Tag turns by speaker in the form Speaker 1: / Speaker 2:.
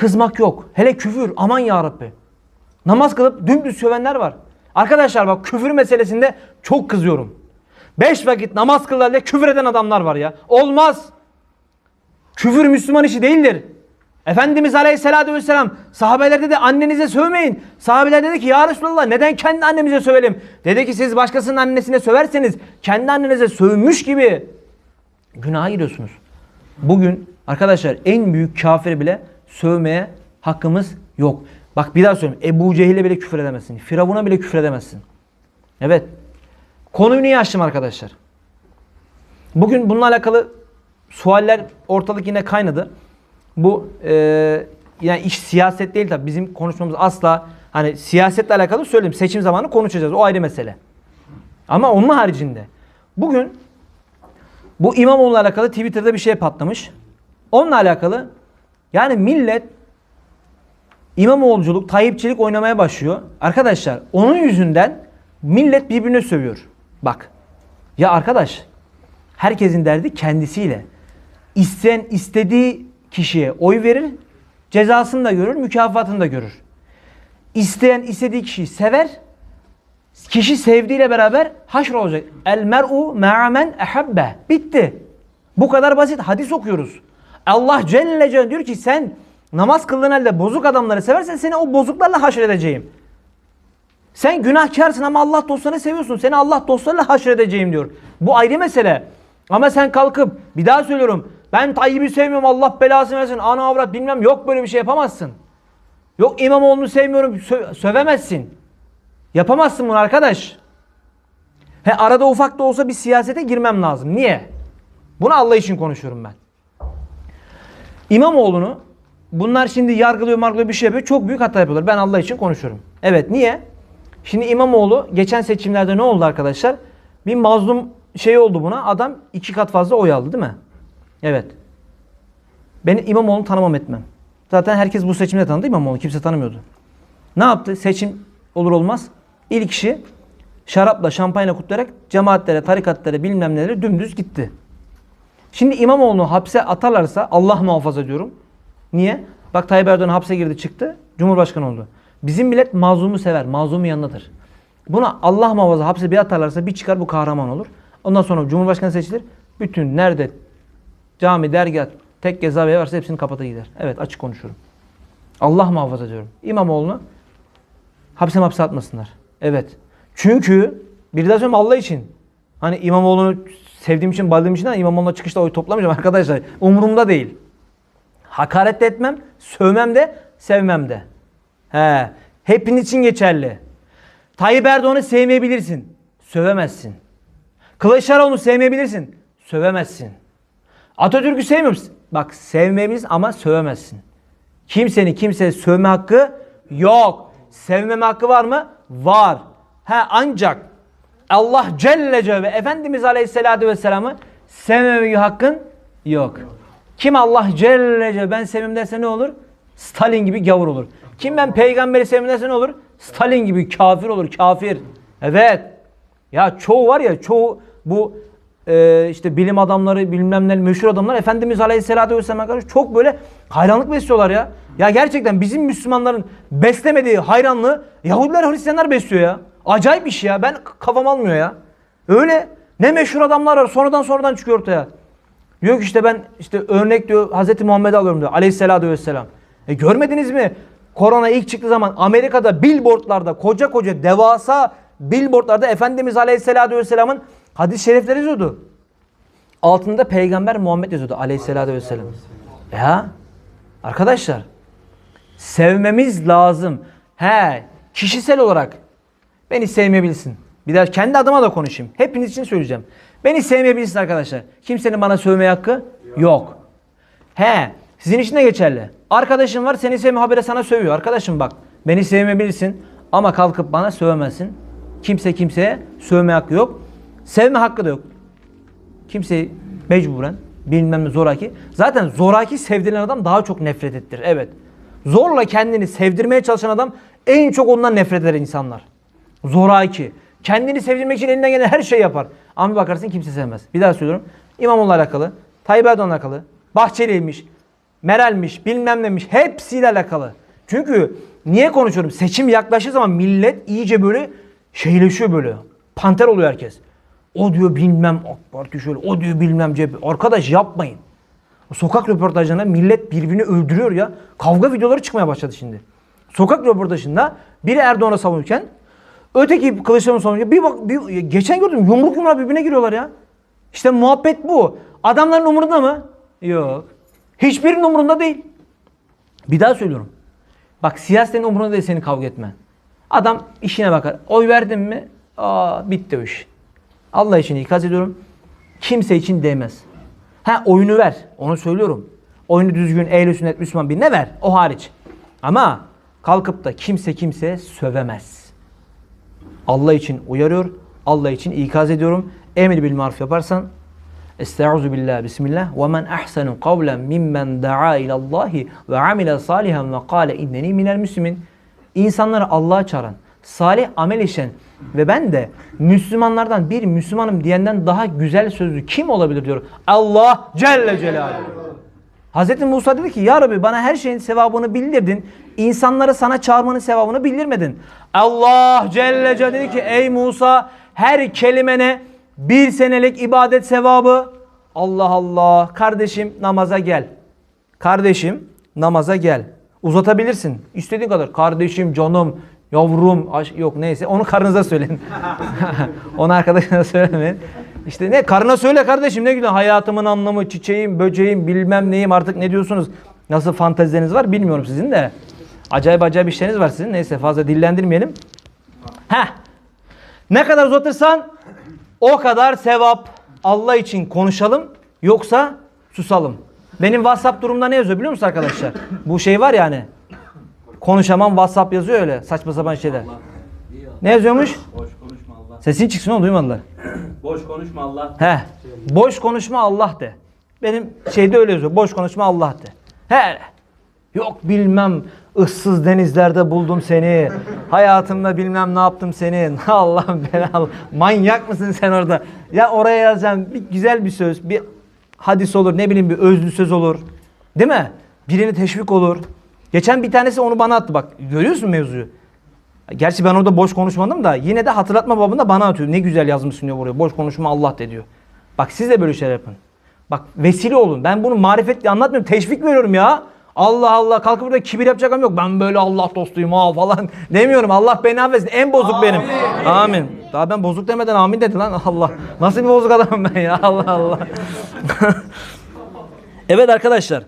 Speaker 1: Kızmak yok. Hele küfür aman ya Rabbi. Namaz kılıp dümdüz sövenler var. Arkadaşlar bak küfür meselesinde çok kızıyorum. Beş vakit namaz kılarla küfür eden adamlar var ya. Olmaz. Küfür Müslüman işi değildir. Efendimiz Aleyhisselatü Vesselam sahabeler dedi annenize sövmeyin. Sahabeler dedi ki ya Resulallah neden kendi annemize sövelim? Dedi ki siz başkasının annesine söverseniz kendi annenize sövmüş gibi günaha giriyorsunuz. Bugün arkadaşlar en büyük kafiri bile sövmeye hakkımız yok. Bak bir daha söyleyeyim. Ebu Cehil'e bile küfür edemezsin. Firavun'a bile küfür edemezsin. Evet. Konuyu niye açtım arkadaşlar? Bugün bununla alakalı sualler ortalık yine kaynadı. Bu e, yani iş siyaset değil tabi. Bizim konuşmamız asla hani siyasetle alakalı söyleyeyim. Seçim zamanı konuşacağız. O ayrı mesele. Ama onun haricinde bugün bu İmamoğlu'na alakalı Twitter'da bir şey patlamış. Onunla alakalı yani millet İmamoğluculuk, Tayyipçilik oynamaya başlıyor. Arkadaşlar onun yüzünden millet birbirine sövüyor. Bak. Ya arkadaş herkesin derdi kendisiyle. İsteyen istediği kişiye oy verir, cezasını da görür, mükafatını da görür. İsteyen istediği kişiyi sever, kişi sevdiğiyle beraber haşr olacak. El mer'u ma'amen ehabbe. Bitti. Bu kadar basit. Hadis okuyoruz. Allah Celle Celle diyor ki sen namaz kıldığın halde bozuk adamları seversen seni o bozuklarla haşredeceğim. Sen günahkarsın ama Allah dostlarını seviyorsun. Seni Allah dostlarıyla haşredeceğim diyor. Bu ayrı mesele. Ama sen kalkıp bir daha söylüyorum. Ben Tayyip'i sevmiyorum Allah belasını versin. Ana avrat bilmem yok böyle bir şey yapamazsın. Yok İmamoğlu'nu sevmiyorum sö- sövemezsin. Yapamazsın bunu arkadaş. He arada ufak da olsa bir siyasete girmem lazım. Niye? Bunu Allah için konuşuyorum ben. İmamoğlu'nu bunlar şimdi yargılıyor margılıyor bir şey yapıyor. Çok büyük hata yapıyorlar. Ben Allah için konuşuyorum. Evet niye? Şimdi İmamoğlu geçen seçimlerde ne oldu arkadaşlar? Bir mazlum şey oldu buna. Adam iki kat fazla oy aldı değil mi? Evet. Ben İmamoğlu'nu tanımam etmem. Zaten herkes bu seçimde tanıdı İmamoğlu. Kimse tanımıyordu. Ne yaptı? Seçim olur olmaz. İlk işi şarapla, şampanya kutlayarak cemaatlere, tarikatlara bilmem nelere dümdüz gitti. Şimdi İmamoğlu'nu hapse atarlarsa Allah muhafaza diyorum. Niye? Bak Tayyip Erdoğan hapse girdi çıktı. Cumhurbaşkanı oldu. Bizim millet mazlumu sever. Mazlumun yanındadır. Buna Allah muhafaza hapse bir atarlarsa bir çıkar bu kahraman olur. Ondan sonra Cumhurbaşkanı seçilir. Bütün nerede cami, dergah, tek cezaevi varsa hepsini kapatır gider. Evet açık konuşuyorum. Allah muhafaza diyorum. İmamoğlu'nu hapse hapse atmasınlar. Evet. Çünkü bir daha söyleyeyim Allah için. Hani İmamoğlu'nu sevdiğim için, bayıldığım için de İmamoğlu'na çıkışta oy toplamayacağım arkadaşlar. Umurumda değil. Hakaret de etmem, sövmem de, sevmem de. He. Hepiniz için geçerli. Tayyip Erdoğan'ı sevmeyebilirsin. Sövemezsin. Kılıçdaroğlu'nu sevmeyebilirsin. Sövemezsin. Atatürk'ü sevmiyor musun? Bak sevmeyebilirsin ama sövemezsin. Kimsenin kimseye sövme hakkı yok. Sevmeme hakkı var mı? Var. Ha ancak Allah Celle Celle Efendimiz Aleyhisselatü Vesselam'ı sevmeme hakkın yok. Kim Allah Celle Celle ben sevmem derse ne olur? Stalin gibi gavur olur. Kim ben peygamberi sevmem derse ne olur? Stalin gibi kafir olur. Kafir. Evet. Ya çoğu var ya çoğu bu e, işte bilim adamları bilmem ne meşhur adamlar Efendimiz Aleyhisselatü Vesselam'a karşı çok böyle hayranlık besliyorlar ya. Ya gerçekten bizim Müslümanların beslemediği hayranlığı Yahudiler Hristiyanlar besliyor ya. Acayip iş ya. Ben kafam almıyor ya. Öyle ne meşhur adamlar var sonradan sonradan çıkıyor ortaya. Diyor ki işte ben işte örnek diyor Hazreti Muhammed'i alıyorum diyor aleyhissalatü vesselam. E görmediniz mi? Korona ilk çıktığı zaman Amerika'da billboardlarda koca koca devasa billboardlarda Efendimiz Aleyhisselatü Vesselam'ın hadis-i şerifleri yazıyordu. Altında Peygamber Muhammed yazıyordu Aleyhisselatü Vesselam. Ya arkadaşlar sevmemiz lazım. He kişisel olarak beni sevmeyebilirsin. Bir daha kendi adıma da konuşayım. Hepiniz için söyleyeceğim. Beni sevmeyebilirsin arkadaşlar. Kimsenin bana sövmeye hakkı yok. He, sizin için de geçerli. Arkadaşın var seni sevmiyor habire sana sövüyor. Arkadaşım bak beni sevmeyebilirsin ama kalkıp bana sövemezsin. Kimse kimseye sövme hakkı yok. Sevme hakkı da yok. Kimseyi Mecburen. Bilmem zoraki. Zaten zoraki sevdirilen adam daha çok nefret ettir. Evet. Zorla kendini sevdirmeye çalışan adam en çok ondan nefret eder insanlar. Zoraki. Kendini sevdirmek için elinden gelen her şeyi yapar. Ama bir bakarsın kimse sevmez. Bir daha söylüyorum. İmamoğlu'la alakalı, Tayyip Erdoğan'la alakalı, Bahçeli'ymiş, Meral'miş, bilmem nemiş hepsiyle alakalı. Çünkü niye konuşuyorum? Seçim yaklaştığı zaman millet iyice böyle şeyleşiyor böyle. Panter oluyor herkes. O diyor bilmem AK Parti şöyle, o diyor bilmem CHP. Arkadaş yapmayın. Sokak röportajlarında millet birbirini öldürüyor ya. Kavga videoları çıkmaya başladı şimdi. Sokak röportajında biri Erdoğan'a savunurken öteki Kılıçdaroğlu savunurken bir bak bir, geçen gördüm yumruk yumruğa birbirine giriyorlar ya. İşte muhabbet bu. Adamların umurunda mı? Yok. Hiçbirinin umurunda değil. Bir daha söylüyorum. Bak siyasetin umurunda değil senin kavga etmen. Adam işine bakar. Oy verdin mi? Aa bitti o iş. Allah için ikaz ediyorum. Kimse için değmez. Ha oyunu ver. Onu söylüyorum. Oyunu düzgün, ehl sünnet, Müslüman birine ver. O hariç. Ama kalkıp da kimse kimseye sövemez. Allah için uyarıyor. Allah için ikaz ediyorum. Emir bil maruf yaparsan Estaizu billah bismillah ve men ahsenu kavlen mimmen da'a ilallahi ve amile salihan ve kâle inneni minel müslimin. İnsanları Allah'a çağıran, salih amel işleyen ve ben de Müslümanlardan bir Müslümanım diyenden daha güzel sözlü kim olabilir diyor. Allah Celle Celaluhu. Hazreti Musa dedi ki ya Rabbi bana her şeyin sevabını bildirdin. İnsanları sana çağırmanın sevabını bildirmedin. Allah Celle Celaluhu dedi ki ey Musa her kelimene bir senelik ibadet sevabı. Allah Allah. Kardeşim namaza gel. Kardeşim namaza gel. Uzatabilirsin. İstediğin kadar. Kardeşim, canım, yavrum, aş- yok neyse onu karınıza söyleyin. onu arkadaşına söylemeyin. İşte ne karına söyle kardeşim ne güzel hayatımın anlamı, çiçeğim, böceğim, bilmem neyim artık ne diyorsunuz. Nasıl fantezileriniz var bilmiyorum sizin de. Acayip acayip işleriniz var sizin. Neyse fazla dillendirmeyelim. Heh. Ne kadar uzatırsan o kadar sevap. Allah için konuşalım yoksa susalım. Benim WhatsApp durumda ne yazıyor biliyor musunuz arkadaşlar? Bu şey var yani. Konuşamam WhatsApp yazıyor öyle saçma sapan şeyler. Ne yazıyormuş?
Speaker 2: Boş konuşma Allah.
Speaker 1: Sesin çıksın oğlum duymadılar.
Speaker 2: Boş konuşma Allah.
Speaker 1: He. Boş konuşma Allah de. Benim şeyde öyle yazıyor. Boş konuşma Allah de. He. Yok bilmem ıssız denizlerde buldum seni. Hayatımda bilmem ne yaptım seni. Allah'ım belalı. Manyak mısın sen orada? Ya oraya yazacağım bir güzel bir söz, bir hadis olur, ne bileyim bir özlü söz olur. Değil mi? Birini teşvik olur. Geçen bir tanesi onu bana attı bak. Görüyorsun mevzuyu. Gerçi ben orada boş konuşmadım da yine de hatırlatma babında bana atıyor. Ne güzel yazmışsın diyor buraya. Boş konuşma Allah de diyor. Bak siz de böyle şeyler yapın. Bak vesile olun. Ben bunu marifetle anlatmıyorum. Teşvik veriyorum ya. Allah Allah kalkıp burada kibir yapacak adam yok. Ben böyle Allah dostuyum ha falan demiyorum. Allah beni affetsin. En bozuk benim. Amin. Daha ben bozuk demeden amin dedi lan Allah. Nasıl bir bozuk adamım ben ya Allah Allah. evet arkadaşlar.